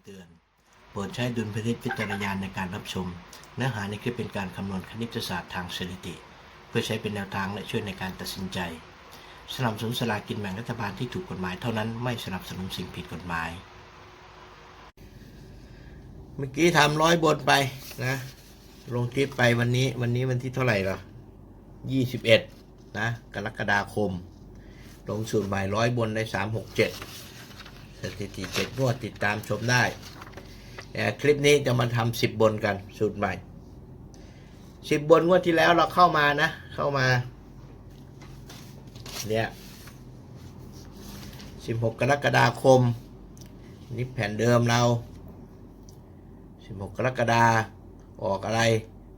ำเตือน โปรดใช้ดุลพินิจพิจารณาในการรับชม เนื้อหาในคลิปเป็นการคำนวณคณิตศาสตร์ทางสถิติ เพื่อใช้เป็นแนวทางและช่วยในการตัดสินใจ สนับสนุนสลากกินแบ่งรัฐบาลที่ถูกกฎหมายเท่านั้นไม่สนับสนุนสิ่งผิดกฎหมาย เมื่อกี้ทำร้อยบนไปนะ ลงคลิปไปวันนี้วันนี้วันที่เท่าไหร่หรอยี่สิบเอ็ดนะกรกฎาคม ลงสูตรใหม่ร้อยบนได้สามหกเจ็ด สถิติเจ็ดงวดติดตามชมได้คลิปนี้จะมาทำสิบบนกันสูตรใหม่สิบบนงวดที่แล้วเราเข้ามานะ เข้ามา เนี่ยสิบหกกรกฎาคม นี่แผ่นเดิมเราสิบหกกรกฎาออกอะไร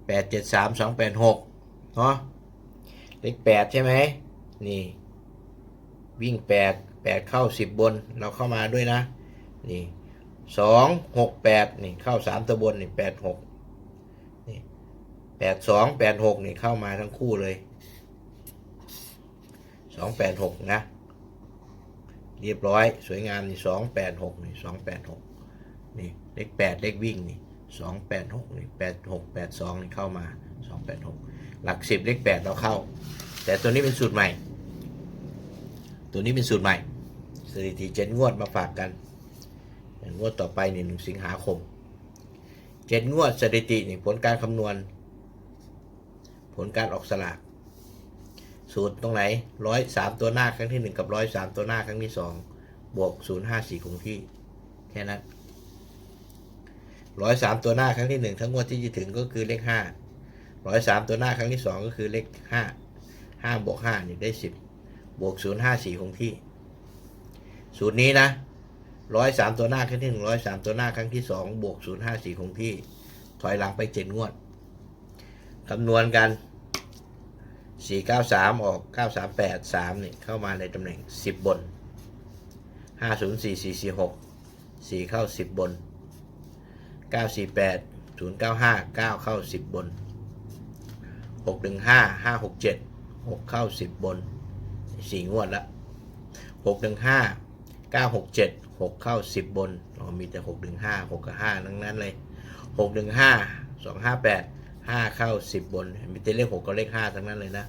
แปดเจ็ดสามสองแปดหกเนาะเลขแปดใช่ไหมนี่ วิ่งแปด แปดเข้าสิบบนเราเข้ามาด้วยนะ นี่สองหกแปดนี่เข้าสามตัวบนนี่แปดหกนี่แปดสองแปดหกนี่เข้ามาทั้งคู่เลยสองแปดหกนะ เรียบร้อยสวยงามนี่สองแปดหกนี่สองแปดหกนี่เลขแปดเลขวิ่งนี่สองแปดหกนี่แปดหกแปดสองนี่เข้ามาสองแปดหกหลักสิบเลขแปดเราเข้า แต่ตัวนี้เป็นสูตรใหม่ ตัวนี้เป็นสูตรใหม่ สถิติเจ็ดงวดมาฝากกันงวดต่อไปนี่หนึ่งสิงหาคมเจ็ดงวดสถิตินี่ผลการคำนวณ ผลการออกสลาก สูตรตรงไหนร้อยสามตัวหน้าครั้งที่หนึ่งกับร้อยสามตัวหน้าครั้งที่สองบวกศูนย์ห้าสี่คงที่ แค่นั้นร้อยสามตัวหน้าครั้งที่หนึ่งทั้งงวดที่จะถึงก็คือเลขห้าร้อยสามตัวหน้าครั้งที่สองก็คือเลขห้าห้าบวกห้านี่ได้สิบบวกศูนย์ห้าสี่คงที่ สูตรนี้นะร้อยสามตัวหน้าครั้งที่หนึ่งร้อยสามตัวหน้าครั้งที่สองบวกศูนย์ห้าสี่คงที่ ถอยหลังไปเจ็ดงวดคำนวณกันสี่เก้าสามออกเก้าสามแปดสามนี่เข้ามาในตำแหน่งสิบบนห้าศูนย์สี่สี่สี่หกสี่เข้าสิบบนเก้าสี่แปดศูนย์เก้าห้าเก้าเข้าสิบบนหกหนึ่งห้าห้าหกเจ็ดหกเข้าสิบบนสี่งวดละหกหนึ่งห้า เก้าหกเจ็ดหกเข้าสิบบนอ๋อมีแต่หกหนึ่งห้าหกกับห้าทั้งนั้นเลยหกหนึ่งห้าสองห้าแปดห้าเข้าสิบบน มีแต่เลขหกกับเลขห้าทั้งนั้นเลยนะ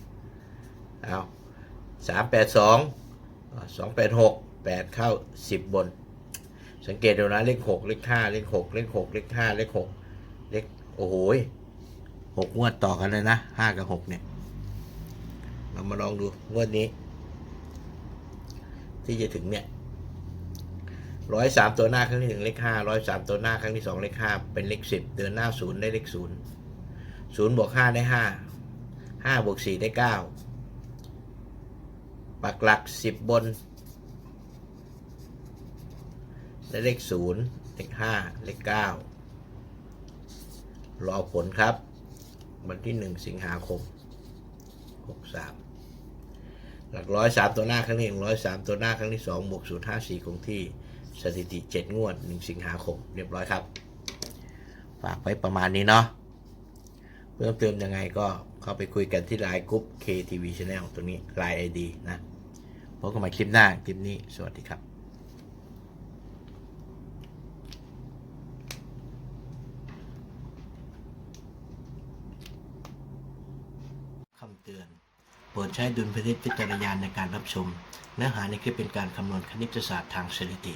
เอาสามแปดสองสองแปดหกแปดเข้าสิบบน สังเกตดูนะเลขหกเลขห้าเลขหกเลขหกเลขห้าเลขหกเลข โอ้โหหกงวดต่อกันเลยนะห้ากับหกเนี่ย เรามาลองดูงวดนี้ ที่จะถึงเนี่ย ร้อยสามตัวหน้าครั้งที่หนึ่งเลขห้าร้อยสามตัวหน้าครั้งที่สองเลขห้าเป็นเลขสิบเดินหน้าศูนย์ได้เลขศูนย์ศูนย์บวกห้าได้ห้าห้าบวกสี่ได้เก้าปักหลักสิบบนได้เลขศูนย์เลขห้าเลขเก้ารอผลครับ วันที่หนึ่งสิงหาคมหกสามหลักร้อยสามตัวหน้าครั้งที่หนึ่งร้อยสามตัวหน้าครั้งที่สองบวกศูนย์ห้าสี่คงที่ สถิติเจ็ดงวดหนึ่งสิงหาคม เรียบร้อยครับ ฝากไว้ประมาณนี้เนาะเพิ่มเติมยังไงก็เข้าไปคุยกันที่ไลน์กรุ๊ป KTV Channel ตรงนี้ไลน์ ID นะพบกันใหม่คลิปหน้า คลิปนี้ สวัสดีครับคำเตือน โปรดใช้ดุลพินิจพิจารณาในการรับชม เนื้อหาในคลิปเป็นการคำนวณคณิตศาสตร์ทางสถิติ